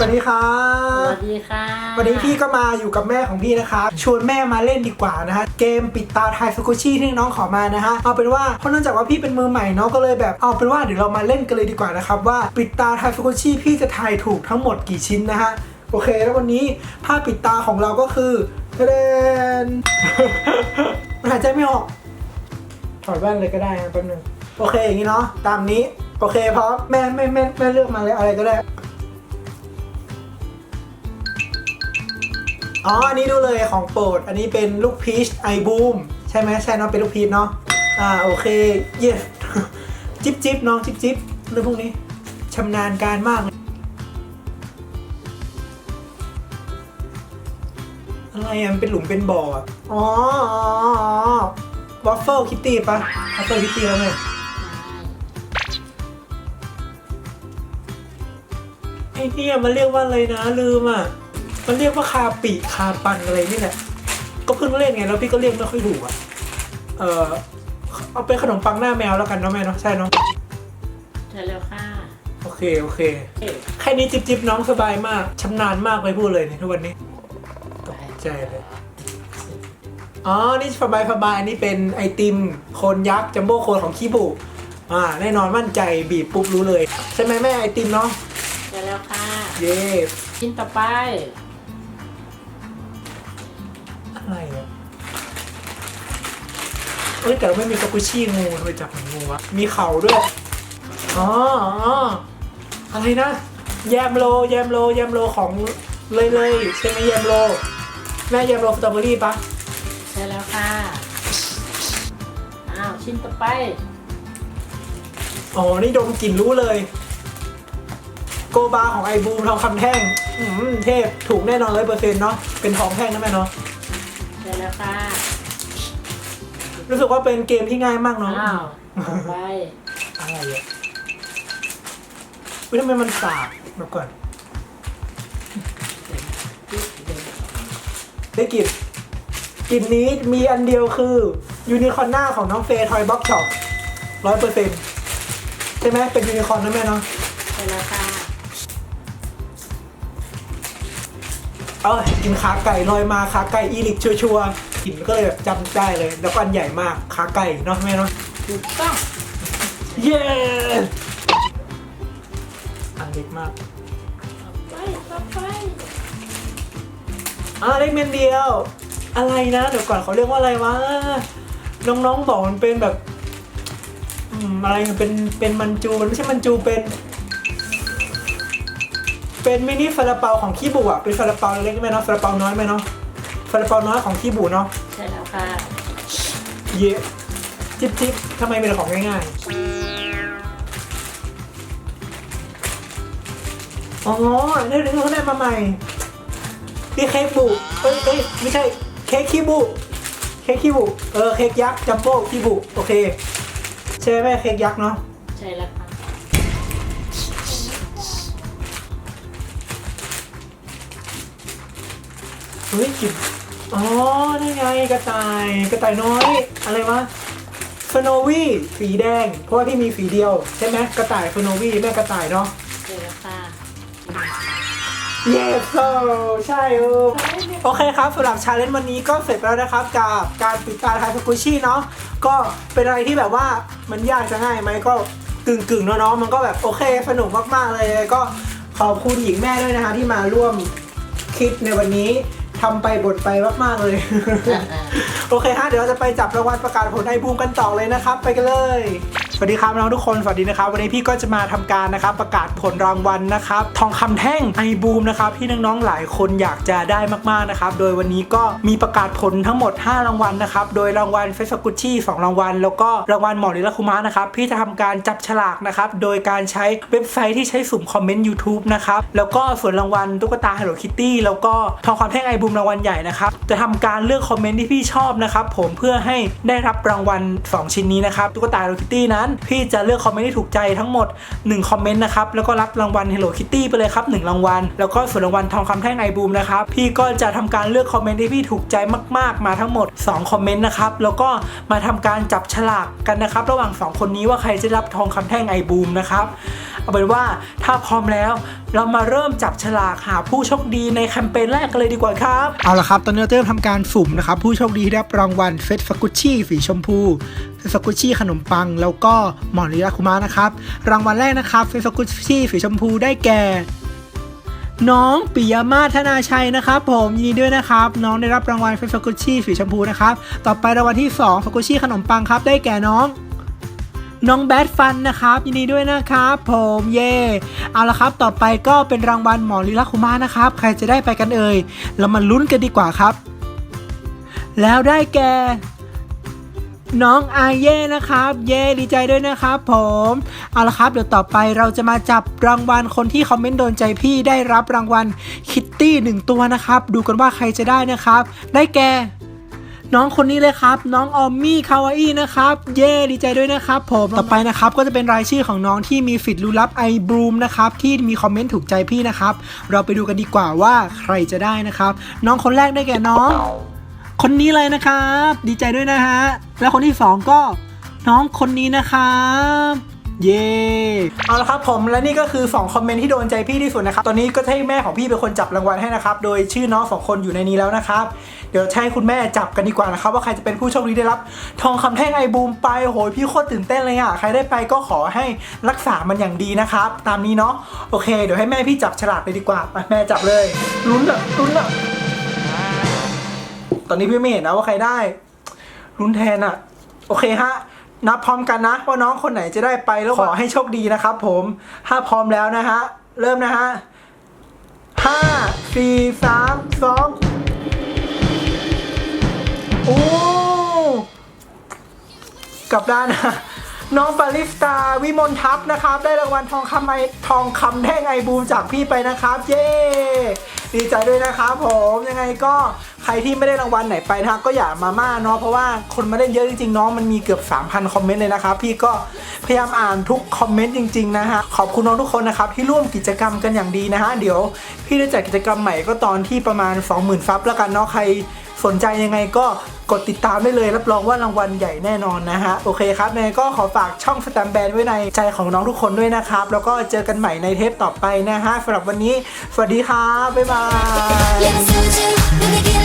สวัสดีครัสบวัสดีค่ะ วันนี้พี่ก็มาอยู่กับแม่ของพี่นะครับชวนแม่มาเล่นดีกว่านะฮะเกมปิดตาทายสกุชี่ที่น้องขอมานะฮะเอาเป็นว่าเพราะเนื่องจากว่าพี่เป็นมือใหม่เนาะก็เลยแบบเอาเป็นว่าเดี๋ยวเรามาเล่นกันเลยดีกว่านะครับว่าปิดตาทายสกุชี่พี่จะทายถูกทั้งหมดกี่ชิ้นนะฮะโอเค แล้ววันนี้ผ้าปิดตาของเราก็คือเดนมันหายใจไม่ออกถอดแว่นเลยก็ได้นะแป๊บนึงโอเคอย่างนี้เนาะตามนี้โอเคพร้อมแม่แม่แม่แม่เลือกมาเลยอะไรก็ได้ อ๋อ อันนี้ดูเลยของโปรด อันนี้เป็นลูกพีชไอบูมใช่ไหมใช่เนาะเป็นลูกพีชเนาะ อ่า โอเค เย้จิ๊บจิ๊บน้องจิ๊บจิ๊บเรื่องพวกนี้ชำนาญการมากอะไรอะมันเป็นหลุมเป็นบ่อ อ๋อวอฟเฟิลคิตตี้ปะวอฟเฟิลคิตตี้แล้วไงไอ้เนี่ยมันเรียกว่าอะไรนะลืมอะ มันเรียกว่าคาปิคาปันอะไรนี่แหละ ก็เพิ่งเล่นไงแล้วพี่ก็เรียกไม่ค่อยถูกอะ เออเอาเป็นขนมปังหน้าแมวแล้วกันเนาะแม่เนาะใช่เนาะใช่แล้วค่ะโอเคโอเค แค่นี้จิบจิบน้องสบายมากชำนาญมากเลยพูดเลยเนี่ยทุกวันนี้ตกใจเลยอ๋อ นี่สบายสบายอันนี้เป็นไอติมโคนยักษ์จัมโบ้โคนของคีบุอ่าแน่นอนมั่นใจบีบปุ๊บรู้เลย ใช่ไหมแม่ไอติมเนาะใช่แล้วค่ะ เย้ชิ้นต่อไป เอ้ยแต่เราไม่มีกาปูชี่งูทำไมจับเหมือนงูวะมีเข่าด้วยอ๋ออ๋ออะไรนะ แยมโลแยมโลแยมโลของเลยเลยใช่ไหมแยมโล แม่แยมโลสตรอเบอรี่ปะใช่แล้วค่ะ อ้าว ชิ้นต่อไป อ๋อ นี่ดมกลิ่นรู้เลย โกบาของไอบูมทองคำแท่ง อืมเทพ ถูกแน่นอนร้อยเปอร์เซ็นต์เนาะเป็นทองแท่งนะแม่เนาะใช่แล้วค่ะ รู้สึกว่าเป็นเกมที่ง่ายมากเนาะอ้าวต่อไปอะไรอะวิทำไมมันสาบแบบก่อนได้กลิ่นกลิ่นนี้มีอันเดียวคือยูนิคอร์น่าของน้องเฟย์ทอยบ็อกช็อปร้อยเปอร์เซ็นต์ใช่ไหมเป็นยูนิคอร์นนะแม่เนาะใช่แล้วค่ะเออกินขาไก่ลอยมาขาไก่อีลิกชัวร์ๆ กินก็เลยแบบจำได้เลย แล้วก็อันใหญ่มากขาไก่เนาะแม่เนาะถูกต้องเย้อันเล็กมากต่อไปต่อไปอ่าเล็กเมนเดียว อะไรนะ เดี๋ยวก่อนเขาเรียกว่าอะไรวะน้องๆบอกมันเป็นแบบอืมอะไรมันเป็นเป็นมันจูมันไม่ใช่มันจูเป็นเป็นมินิฟาลาเปาของคีบูอะเป็นฟาลาเปาเล็กไหมเนาะฟาลาเปาน้อยไหมเนาะ ฟาลาเปาน้อยของคีบูเนาะใช่แล้วค่ะ เย่จิบจิบทำไมเป็นของง่ายๆ อ๋อเดี๋ยวเดี๋ยวเขาได้มาใหม่พี่เค้กบุเอ้ยเอ้ยไม่ใช่เค้กคีบุเค้กคีบุเออเค้กยักษ์จัมโบ้คีบุโอเคใช่ไหมแม่เค้กยักษ์เนาะใช่แล้วค่ะเฮ้ยกลิน อ๋อ นี่ไงกระต่าย กระต่ายน้อย อะไรวะฟโนวี่สีแดง เพราะว่าที่มีสีเดียว ใช่ไหมกระต่ายฟโนวี่แม่กระต่ายเนาะใช่แล้วค่ะ Yes so ใช่เออโอเคครับสำหรับชาเลนจ์วันนี้ก็เสร็จแล้วนะครับ กับการปิดตาทายสกุชี่เนาะก็เป็นอะไรที่แบบว่ามันยากจะง่ายไหมก็กึ่งกึ่งๆเนาะเนาะมันก็แบบโอเคสนุกมากๆเลยก็ขอบคุณหญิงแม่ด้วยนะคะที่มาร่วมคลิปในวันนี้ ทำไปบ่นไปมากๆเลยโอเคฮะเดี๋ยวเราจะไปจับรางวัลประกาศผลไอบูมกันต่อเลยนะครับ ไปกันเลย สวัสดีครับน้องทุกคน สวัสดีนะครับ วันนี้พี่ก็จะมาทำการนะครับประกาศผลรางวัลนะครับ ทองคำแท่งไอบูมนะครับที่น้องๆหลายคนอยากจะได้มากๆนะครับ โดยวันนี้ก็มีประกาศผลทั้งหมด 5 รางวัลนะครับ โดยรางวัลเฟสกุชชี่2รางวัล แล้วก็รางวัลหมอนิลคุมะนะครับ พี่จะทำการจับฉลากนะครับ โดยการใช้เว็บไซต์ที่ใช้สุ่มคอมเมนต์ YouTube นะครับ แล้วก็ส่วนรางวัลตุ๊กตา Hello Kitty แล้วก็ทองคำแท่งไอบูมรางวัลใหญ่นะครับ จะทำการเลือกคอมเมนต์ที่พี่ชอบนะครับ ผมเพื่อให้ได้รับรางวัล 2 ชิ้นนี้นะครับ ตุ๊กตา Hello Kitty นั้น้นพี่จะเลือกคอมเมนต์ที่ถูกใจทั้งหมด 1 คอมเมนต์นะครับ แล้วก็รับรางวัล Hello Kitty ไปเลยครับ 1 รางวัล แล้วก็ส่วนรางวัลทองคำแท่งไอบูมนะครับ พี่ก็จะทำการเลือกคอมเมนต์ที่พี่ถูกใจมาก ๆ มาทั้งหมด 2 คอมเมนต์นะครับ แล้วก็มาทำการจับฉลากกันนะครับ ระหว่าง 2 คนนี้ว่าใครจะรับทองคำแท่งไอบูมนะครับ เอาเป็นว่าถ้าพร้อมแล้ว เรามาเริ่มจับฉลากหาผู้โชคดีในแคมเปญแรกกันเลยดีกว่าครับ เอาละครับ ตอนนี้เราเริ่มทำการสุ่มนะครับ ผู้โชคดีที่ได้รับรางวัลเฟสฟากุชี่สีชมพูเฟสกุชี่ขนมปัง แล้วก็หมอนลีลาคุมานะครับ รางวัลแรกนะครับเฟสกุชี่สีชมพูได้แก่ น้องปิยมาศธนาชัยนะครับผมยินดีด้วยนะครับ น้องได้รับรางวัลเฟสกุชี่สีชมพูนะครับ ต่อไปรางวัลที่2ฟกุชี่ขนมปังครับ ได้แก่น้องน้องแบดฟันนะครับยินดีด้วยนะครับ ผมเย่เอาละครับ ต่อไปก็เป็นรางวัลหมอลีลาคุมานะครับ ใครจะได้ไปกันเอ่ยเรามาลุ้นกันดีกว่าครับ แล้วได้แก่ น้องอาเย่นะครับ เย่ดีใจด้วยนะครับผม เอาละครับเดี๋ยวต่อไปเราจะมาจับรางวัลคนที่คอมเมนต์โดนใจพี่ได้รับรางวัลคิตตี้หนึ่งตัวนะครับ ดูกันว่าใครจะได้นะครับ ได้แก่น้องคนนี้เลยครับ น้องออมมี่คาวาอี้นะครับ เย่ดีใจด้วยนะครับผมต่อไปนะครับก็จะเป็นรายชื่อของน้องที่มีสิทธิ์รู้รับไอบรูมนะครับที่มีคอมเมนต์ถูกใจพี่นะครับ เราไปดูกันดีกว่าว่าใครจะได้นะครับ น้องคนแรกได้แก่น้อง คนนี้เลยนะครับ ดีใจด้วยนะฮะ แล้วคนที่สองก็น้องคนนี้นะครับเย่เอาละครับผมและนี่ก็คือ 2 คอมเมนต์ที่โดนใจพี่ที่สุดนะครับ ตอนนี้ก็ให้แม่ของพี่เป็นคนจับรางวัลให้นะครับ โดยชื่อน้องสองคนอยู่ในนี้แล้วนะครับ เดี๋ยวให้คุณแม่จับกันดีกว่านะครับ ว่าใครจะเป็นผู้โชคดีได้รับ ทองคำแท่งไอบูมไปโหยพี่โคตรตื่นเต้นเลยอะ ใครได้ไปก็ขอให้รักษามันอย่างดีนะครับ ตามนี้เนาะโอเค เดี๋ยวให้แม่พี่จับฉลากเลยดีกว่าไปแม่จับเลยลุ้นอะลุ้นอะ ตอนนี้พี่ไม่เห็นนะว่าใครได้ลุ้นแทนอะโอเคฮะนับพร้อมกันนะว่าน้องคนไหนจะได้ไปแล้วขอให้โชคดีนะครับผมถ้าพร้อมแล้วนะฮะเริ่มนะฮะห้าสี่สามสองโอ้กลับด้านนะ น้องปาริสตาวิมลทัพนะครับ ได้รางวัลทองคำไอทองคำแท่งไอบูมจากพี่ไปนะครับ เย้ดีใจด้วยนะครับผมยังไงก็ใครที่ไม่ได้รางวัลไหนไปนะก็อย่ามาม่าเนาะเพราะว่าคนมาเล่นเยอะจริงๆน้องมันมีเกือบ 3,000 คอมเมนต์เลยนะครับ พี่ก็พยายามอ่านทุกคอมเมนต์จริง ๆ นะฮะขอบคุณน้องทุกคนนะครับที่ร่วมกิจกรรมกันอย่างดีนะฮะเดี๋ยว พี่ได้จัดกิจกรรมใหม่ก็ตอนที่ประมาณ 20,000 ซับแล้วกันเนาะใคร สนใจยังไงก็กดติดตามได้เลย รับรองว่ารางวัลใหญ่แน่นอนนะฮะ โอเคครับยังไงก็ขอฝากช่องสแตมแบนไว้ในใจของน้องทุกคนด้วยนะครับ แล้วก็เจอกันใหม่ในเทปต่อไปนะฮะสำหรับวันนี้ สวัสดีครับบ๊ายบาย